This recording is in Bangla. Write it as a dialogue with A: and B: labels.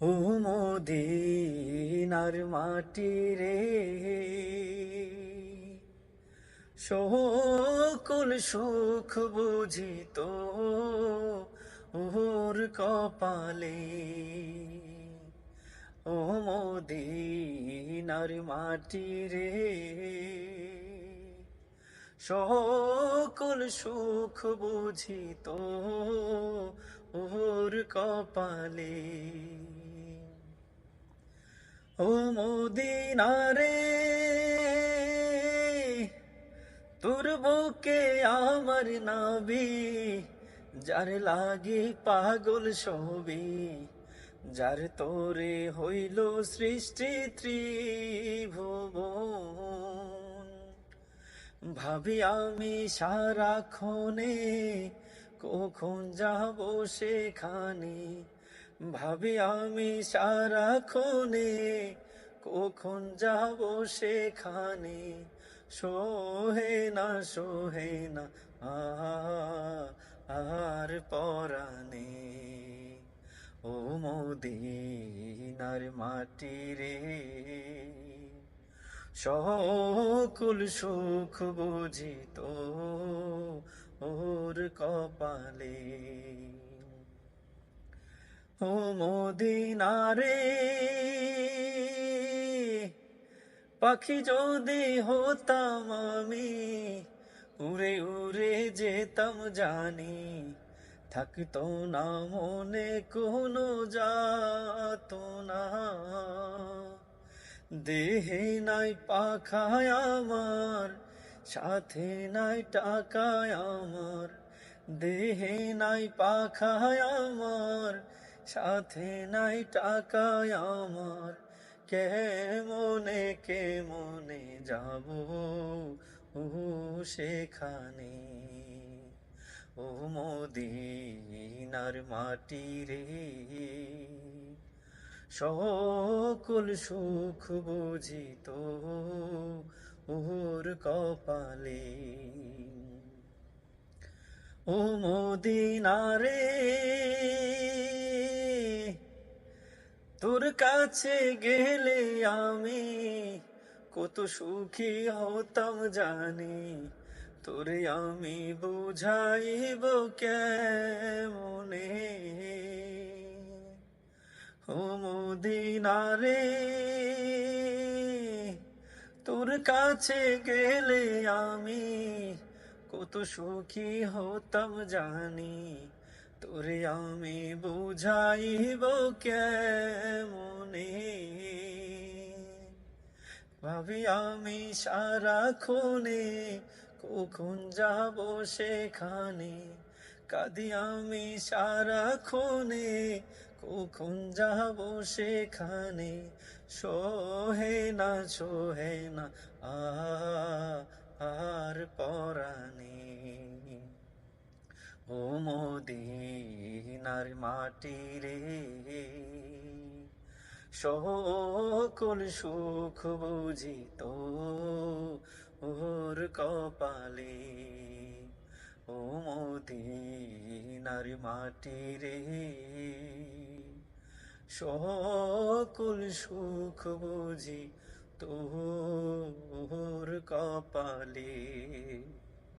A: ও মদিনার মাটি রে সকল সুখ বুঝিত ওর কপালে। ও মদিনার মাটি রে সকল সুখ বুঝিত ওর কপালে। ও মদিনারে তোর বুকে আমার নাবি, যার লাগে পাগল সবি যার তোরে হইল সৃষ্টি ত্রিভুবন। ভাবি আমি সারাক্ষণে কখন যাব সেখানে ভাবি আমি সারাক্ষণে কখন যাব সেখানে? সোহে না সোহে না আর পরাণে। ও মদিনার মাটি রে, সকল সুখ বুঝিত ওর কপালে। ও মদিনারে পাখি যদি হতাম আমি, উড়ে উড়ে যেতাম জানি। থাকতো না মনে কোনো যাত না দেহে নাই পাখায় আমার, সাথে নাই টাকায় আমার। দেহে নাই পাখায় আমার সাথে নাই টাকায় আমার কে মনে কে মনে যাব? ও সেখানে, ও মদিনার মাটি রে সকল সুখ বুঝিত ওর কপালে। ও মদিনারে তোর কাছে গেলে আমি কত সুখী হতাম জানি। তোরে আমি বুঝাইব কেমনে? ও মদিনারে তোর কাছে গেলে আমি কত সুখী হতাম জানি। তোরে আমি বুঝাইব কেমনে? ভাবি আমি সারাক্ষণে কখন যাব সেখানে? কাঁদি আমি সারাক্ষণে কখন যাব সেখানে? সোহে না সোহে না আর পরাণে। মদিনার মাটি রে সকল সুখ বুঝিত ওর কপালে। ও মদিনার মাটি রে সকল সুখ বুঝি তোর কপালে।